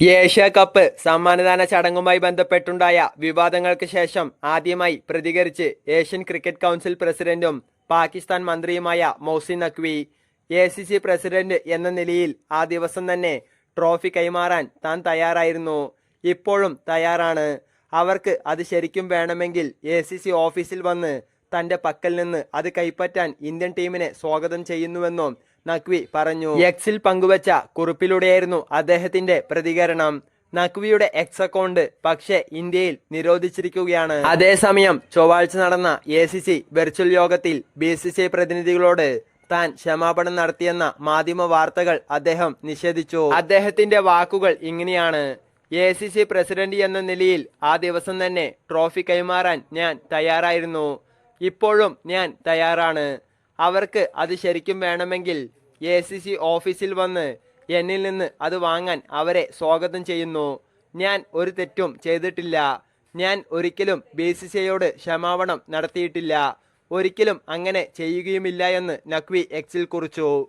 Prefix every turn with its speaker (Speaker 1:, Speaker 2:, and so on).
Speaker 1: Asia cup സമ്മാനദാന ചടങ്ങുമായി ബന്ധപ്പെട്ടുണ്ടായ വിവാദങ്ങൾക്ക് ശേഷം ആദ്യമായി പ്രതികരിച്ച് ഏഷ്യൻ ക്രിക്കറ്റ് കൗൺസിൽ പ്രസിഡന്റും പാകിസ്ഥാൻ മന്ത്രിയുമായ Mohsin Naqvi A C C president എന്ന നിലയിൽ ആ ദിവസം തന്നെ ട്രോഫി കൈമാറാൻ താൻ തയ്യാറായിരുന്നു. ഇപ്പോഴും തയ്യാറാണ്. അവർക്ക് അത് ശരിക്കും വേണമെങ്കിൽ എ സി സി ഓഫീസിൽ വന്ന് തന്റെ പക്കൽ നിന്ന് അത് കൈപ്പറ്റാൻ ഇന്ത്യൻ ടീമിനെ സ്വാഗതം ചെയ്യുന്നുവെന്നും നഖ്വി പറഞ്ഞു. എക്സിൽ പങ്കുവച്ച കുറിപ്പിലൂടെയായിരുന്നു അദ്ദേഹത്തിന്റെ പ്രതികരണം. നഖ്വിയുടെ എക്സ് അക്കൗണ്ട് പക്ഷേ ഇന്ത്യയിൽ നിരോധിച്ചിരിക്കുകയാണ്. അതേസമയം ചൊവ്വാഴ്ച നടന്ന എ വെർച്വൽ യോഗത്തിൽ ബി പ്രതിനിധികളോട് താൻ ക്ഷമാപണം നടത്തിയെന്ന മാധ്യമ വാർത്തകൾ അദ്ദേഹം നിഷേധിച്ചു. അദ്ദേഹത്തിന്റെ വാക്കുകൾ ഇങ്ങനെയാണ്. എ സി സി പ്രസിഡന്റ് എന്ന നിലയിൽ ആ ദിവസം തന്നെ ട്രോഫി കൈമാറാൻ ഞാൻ തയ്യാറായിരുന്നു. ഇപ്പോഴും ഞാൻ തയ്യാറാണ്. അവർക്ക് അത് ശരിക്കും വേണമെങ്കിൽ എ സി സി ഓഫീസിൽ വന്ന് എന്നിൽ നിന്ന് അത് വാങ്ങാൻ അവരെ സ്വാഗതം ചെയ്യുന്നു. ഞാൻ ഒരു തെറ്റും ചെയ്തിട്ടില്ല. ഞാൻ ഒരിക്കലും ബി സി സി ഐയോട് ക്ഷമാപണം നടത്തിയിട്ടില്ല. ഒരിക്കലും അങ്ങനെ ചെയ്യുകയുമില്ല എന്ന് നഖ്വി എക്സിൽ കുറിച്ചു.